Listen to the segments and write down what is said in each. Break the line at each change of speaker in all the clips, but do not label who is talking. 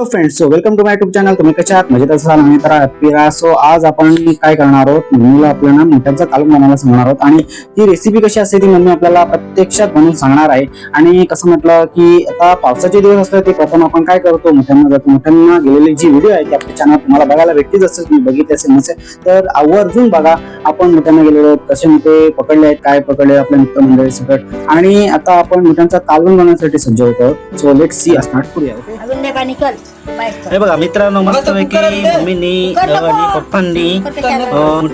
Hello friends so welcome to my YouTube channel तुम्ही कशा आहात? मजेत असाल? आणि तर आहात सो आज आपण काय करणार आहोत? मम्मीला आपल्याला मोठ्यांचा कालून बनवायला सांगणार आहोत. आणि ती रेसिपी कशी असते ती मम्मी आपल्याला प्रत्यक्षात बनवून सांगणार आहे. आणि कसं म्हटलं की आता पावसाचे दिवस असतात ते प्रथम आपण काय करतो? मोठ्यांना जातो. मोठ्यांना गेलेली जी व्हिडिओ आहे ती आपल्या चॅनल तुम्हाला बघायला भेटतीच असेल. तुम्ही बघितली असेल नसेल तर आवर्जून बघा आपण मोठ्यांना गेलेलो आहोत. कसे मोठे पकडले आहेत काय पकडले आपल्या मित्रमंडळी सकट आणि आता आपण मोठ्यांचा कालवण बनवण्यासाठी सज्ज होतो. सो लेट सी स्टार्ट करूया ओके
हे बघा मित्रांनो मस्तपैकी मम्मीनी. आणि पप्पांनी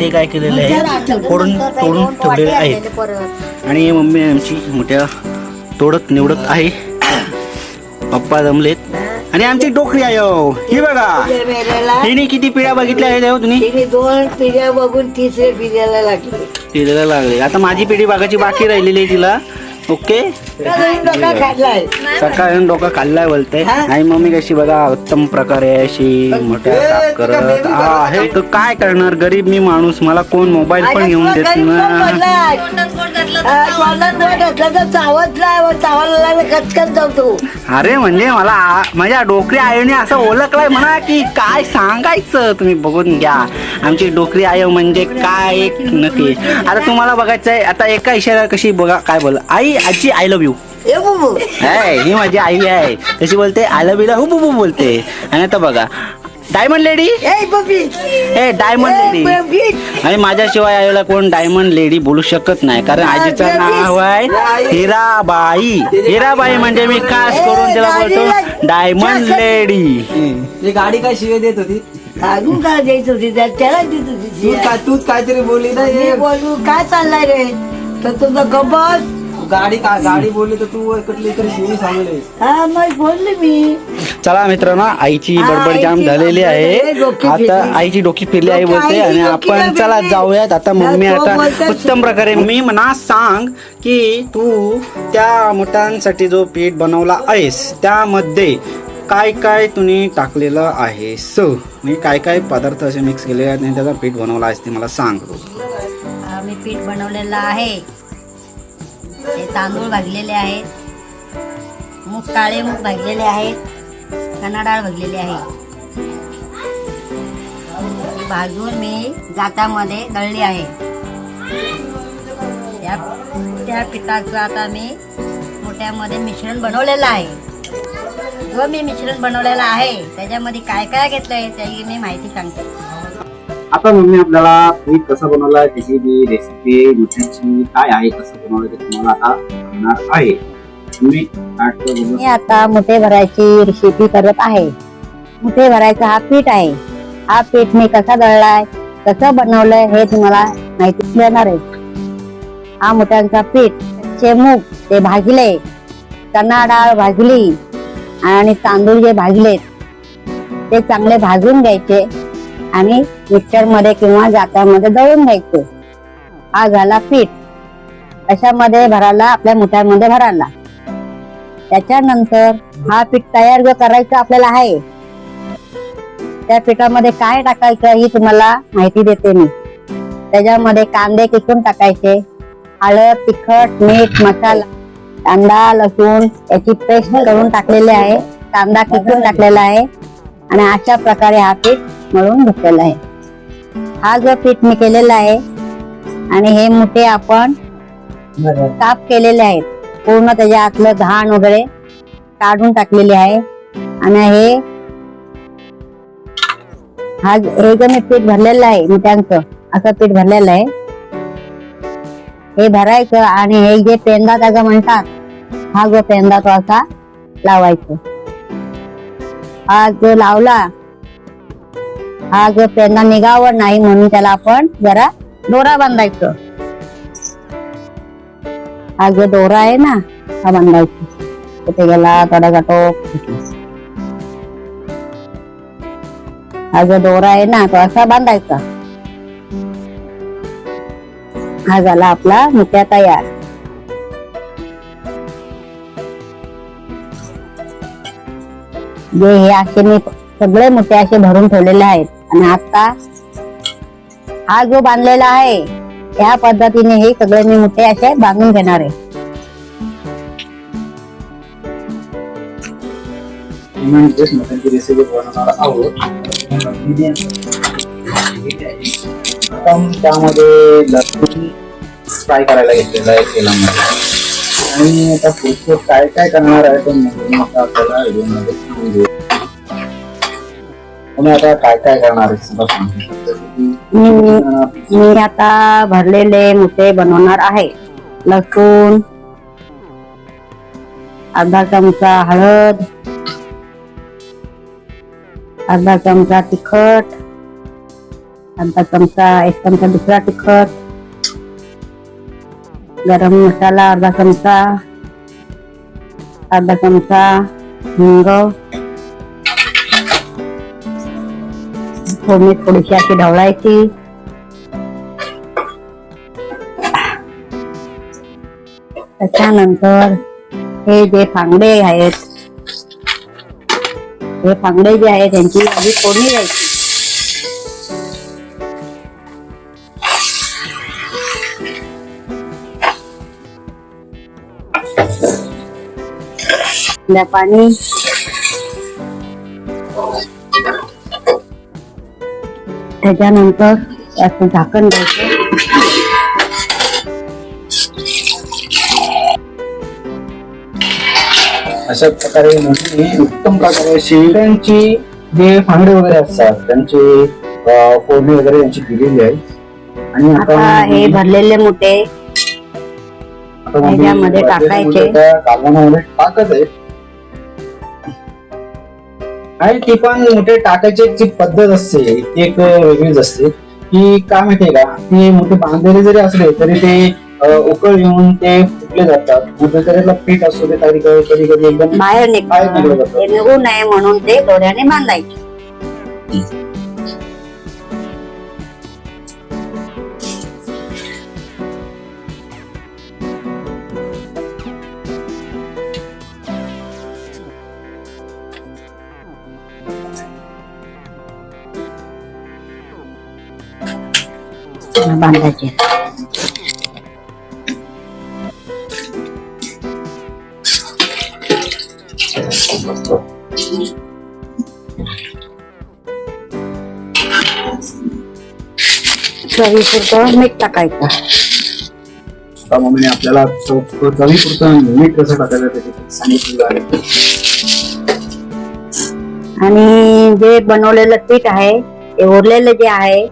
ते काय केलेले आहे फोडून तोडून ठेवलेले आहेत. आणि मम्मी आमची मोठ्या तोडत निवडत आहे. पप्पा जमलेत. आणि आमची डोकरी आहे हो. ही बघा. हिने किती पिढ्या बघितल्या आहेत हो तुम्ही?
तिने दोन पिढ्या बघून तिसऱ्या पिढ्याला लागली.
तिला लागले. आता माझी पिढी बघायची बाकी राहिलेली आहे तिला. ओके? सकाळी डोका खाल्लाय बोलते. आणि मम्मी कशी बघा उत्तम प्रकारे अशी मोठ्या करत. आहे तर काय करणार? गरीब मी माणूस मला कोण मोबाईल पण घेऊन देत
जातो
अरे म्हणजे मला माझ्या डोकरी आईने असं ओळखलंय म्हणा की काय सांगायचं? तुम्ही बघून घ्या. आमची डोकरी आई म्हणजे काय? एक नक्की. आता तुम्हाला बघायचं आहे आता एका इशारा कशी बघा काय बोल आई आजी आय लव्ह यू
ए बाबू.
आहे ही माझी आई आहे. तशी बोलते आय लव्ह यूला हुबू बोलते. आणि आता बघा डायमंड लेडी
ए बबी.
ए डायमंड लेडी
बबी.
आणि माझ्याशिवाय आईला कोण डायमंड लेडी बोलू शकत नाही कारण आजीचं नाव आहे हिराबाई. हिराबाई म्हणजे मी खास करून त्याला बोलतो डायमंड लेडी
ही गाडी काय शिवे देत होती?
अजून काय द्यायच होती? त्या- त्याला देत होती
तू
ती.
काय तूच काहीतरी बोलली ना
मी
हे
बोलू काय चाललाय रे? तर तुझं गबस
गाडी का गाडी बोलली तर तू
हा मग बोलली मी.
चला मित्रांनो आईची बडबड जाम झालेली आहे. आता. आईची डोकी फिरली आई
डोकी
बोलते. आणि आपण. चला जाऊयात. आता मम्मी आता उत्तम प्रकारे मी म्हणा सांग की तू त्या मुठांसाठी जो पीठ बनवला आहेस त्यामध्ये काय काय तुम्ही टाकलेलं आहे? स. म्हणजे काय काय पदार्थ असे मिक्स केले आहेत आणि त्याचा पीठ बनवला आहेस ते मला सांग.
मी पीठ बनवलेलं आहे. हे तांदूळ भाजलेले आहेत. मूग काळे मूग भाजलेले आहेत. चणा डाळ भाजलेली आहे. भाजून मी जातामध्ये दळली आहे. त्या त्या पिठाचं आता मी मोठ्यामध्ये मिश्रण बनवलेलं आहे. जो मी मिश्रण बनवलेलं आहे त्याच्यामध्ये काय काय घेतलं आहे त्याची मी माहिती सांगते.
आता मम्मी आपल्याला पीठ कसं बनवलं त्याची जी रेसिपी मिठाची काय आहे कसं बनवलं ते तुम्हाला आता सांगणार आहे. तुम्ही start करून
मी आता मुठे भरायची रेसिपी करत आहे. मुठे भरायचा हा पीठ आहे. हा पीठ मी कसा दळलाय कसं बनवलंय हे तुम्हाला माहिती देणार आहे. हा मुठ्यांचा पीठ चे मूग ते भाजले चणा डाळ भाजली आणि तांदूळ जे भाजलेत ते चांगले भाजून घ्यायचे आणि मिक्सरमध्ये किंवा जात्यामध्ये दळून घ्यायचे हा झाला पीठ कशामध्ये भरायला? आपल्या मुठ्यामध्ये भरायला. त्याच्यानंतर हा पीठ तयार जो करायचा आपल्याला आहे त्या पिठामध्ये काय टाकायचं ही तुम्हाला माहिती देते मी. त्याच्यामध्ये कांदे किसून टाकायचे. हळद तिखट मीठ मसाला कांदा लसूण याची पेस्ट करून टाकलेली आहे. कांदा किसून टाकलेला आहे. आणि अशा प्रकारे हा पीठ मळून घेतलेला आहे. हा जो पीठ मी केलेला आहे आणि हे मुठे आपण साफ केलेले आहेत. पूर्ण त्याच्या आतलं घाण वगैरे काढून टाकलेले आहे. आणि हे हा हे जे मी पीठ भरलेलं आहे मिठांचं असं पीठ भरलेलं आहे. हे भरायचं आणि हे जे पेंदा त्याचा म्हणतात हा जो पेंदा तो असा लावायचा. हा जो लावला हा जो पेंदा निघावं नाही म्हणून त्याला आपण जरा दोरा बांधायचं. हा जो दोरा आहे ना हा बांधायचा. कुठे गेला थोडा टोक हा जो दोरा आहे ना तो असा बांधायचा. हा झाला आपला मुत्या तयार. जे हे असे मी सगळे मुठे असे भरून ठेवलेले आहेत. आणि आता हा जो बांधलेला आहे या पद्धतीने हे सगळे मी मोठे असे बांधून घेणार आहे.
आपण त्यामध्ये लसूण फ्राय करायला घेतलेला आहे तेलामध्ये. आणि आता पुढचं काय काय करणार आहे पण आपल्याला व्हिडिओमध्ये तुम्ही आता काय काय करणार आहे
मी मी आता भरलेले मुठे बनवणार आहे. लसूण अर्धा चमचा हळद अर्धा चमचा तिखट अर्धा चमचा एक चमचा दुसरा तिखट गरम मसाला अर्धा चमचा अर्धा चमचा हिंग फोडणी थोडीशी अशी ढवळायची त्याच्यानंतर हे जे फांगडे आहेत हे फांगडे जे आहेत त्यांची आधी फोडणी द्यायची त्या पाणी त्याच्यानंतर याचं झाकण द्यायचं.
अशा प्रकारे उत्तम प्रकारे शेळ्यांची जे फांगडे वगैरे असतात त्यांची फोडणी वगैरे यांची दिलेली आहे. आणि
आता हे भरलेले मोठे
भरलेले
टाकायचे.
कालवणामध्ये टाकत आहे आणि ती पण मोठे टाकायची पद्धत असते एक वेगळीच असते. की काय माहितीये का ते मोठे बांधलेले जरी असले तरी ते उकळ येऊन ते फुटले जातात. त्याच्यातलं पीठ असतो ते कधी कधी कधी एकदम
बाहेर
निघलं जातं.
निघू नये म्हणून ते दोऱ्याने बांधायचे. बांधायचे. चवीपुरतं मीठ टाकायचं.
आता मम्मीने आपल्याला चवीपुरतं मीठ कसं टाकायचं ते सांगितलेलं आहे.
आणि जे बनवलेलं पीठ आहे ते उरलेलं जे आहे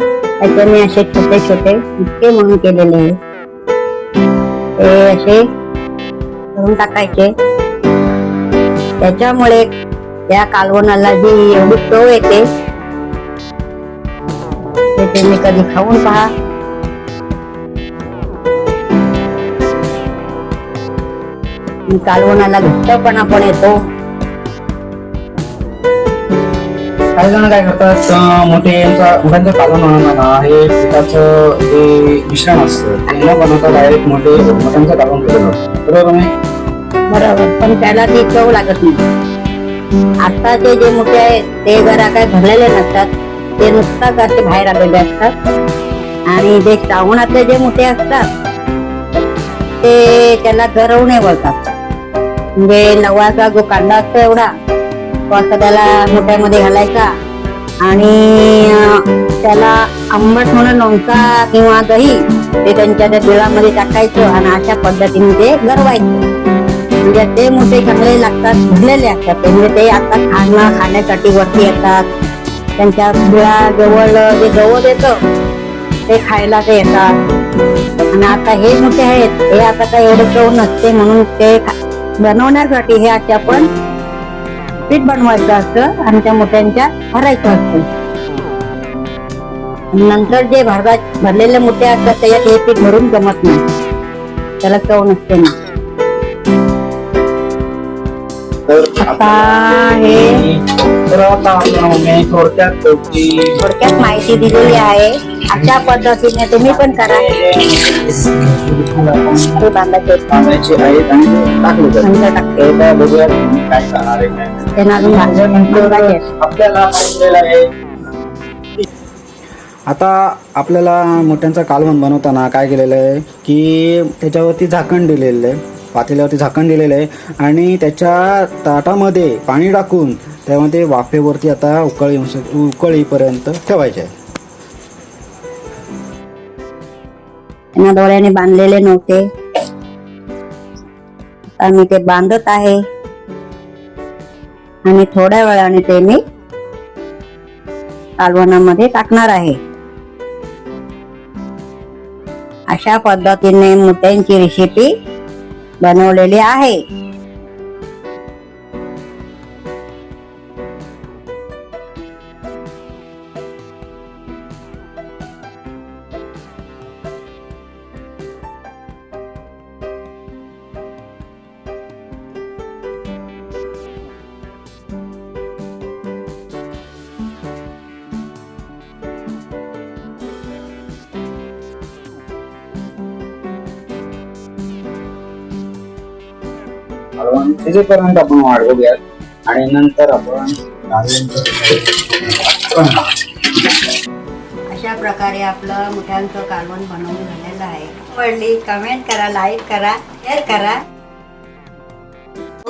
त्याच्याने असे छोटे छोटे इतके म्हणून केलेले आहे. ते असे करून टाकायचे. त्याच्यामुळे त्या कालवणाला जी एवढी चव येते. ते तुम्ही कधी खाऊन पहा. कालवणाला घट्टपणा पण येतो
काही जण काय करतात मोठे यांचा मोठ्यांचं पालन बनवणार हे पिठाचं जे मिश्रण असतं ते न बनवता डायरेक्ट मोठे मोठ्यांचं पालन केलं जातं. बरोबर नाही?
बरोबर पण त्याला ती चव लागत नाही. आताचे जे मोठे आहे ते जरा काय भरलेले नसतात. ते नुसताच असे बाहेर आलेले असतात. आणि जे श्रावणातले जे मोठे असतात ते त्याला गरवणे बोलतात. म्हणजे नवाचा जो कांदा असतो एवढा तो त्याला मोठ्यामध्ये घालायचा. आणि त्याला आंबट म्हणून लोणचा किंवा दही ते त्यांच्या त्या तिळामध्ये टाकायचं आणि अशा पद्धतीने ते गरवायचं. म्हणजे ते मोठे चांगले लागतात भिजलेले असतात. ते म्हणजे ते आता खाणं खाण्यासाठी वरती येतात. त्यांच्या जवळ जे गवत येतं ते खायला ते येतात. आणि आता हे मोठे आहेत हे आता काही एवढं चव नसते म्हणून ते खा- बनवण्यासाठी हे असे आपण पीठ बनवायचं असतं आणि त्या मोठ्यांच्या भरायचं असतं. नंतर जे भरदा भरलेले मोठे असतात त्याच्यात हे पीठ भरून जमत नाही. त्याला चव नसते ना.
तर
आता हे
तर आता आपल्याला थोडक्यात
माहिती दिलेली आहे. अशा पद्धतीने तुम्ही पण करा. ते. बांधायचे
बांधायचे आहेत आणि ते टाकले जातात.
नंतर टाकते.
तर आता बघूया तुम्ही काय करणार आहे. काय नाही.
त्यांना अजून
त्याच्यानंतर
बांधायचे
आपल्याला सांगितलेलं आहे.
आता आपल्याला मोठ्यांचं कालवण बनवताना काय केलेलं आहे की त्याच्यावरती झाकण दिलेलं आहे. पातेल्यावरती झाकण दिलेलं आहे. आणि त्याच्या ताटामध्ये पाणी टाकून त्यामध्ये वाफेवरती आता उकळी येऊ उकळीपर्यंत ठेवायचे आहे.
त्यांना बांधलेले नव्हते. मी ते बांधत आहे. आणि थोड्या वेळाने ते मी कालवणामध्ये टाकणार आहे. अशा पद्धतीने मुठ्यांची रेसिपी बनवलेले आहे.
हलवून शिजेपर्यंत आपण वाढवूयात आणि नंतर आपण
अशा प्रकारे आपलं मुठ्यांचं कालवण बनवून झालेलं आहे. आवडली कमेंट करा लाईक करा शेअर करा.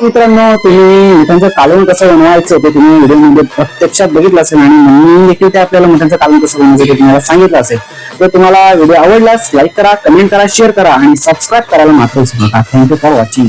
मित्रांनो तुम्ही मिठांचं कालवण कसं बनवायचं ते तुम्ही व्हिडिओमध्ये प्रत्यक्षात बघितलं असेल आणि मी देखील ते आपल्याला मिठांचं कालवण कसं बनवायचं ते तुम्हाला सांगितलं असेल. तर तुम्हाला व्हिडिओ आवडल्यास लाईक करा कमेंट करा शेअर करा आणि सबस्क्राईब करायला मात्र विसरू नका. Thank you for watching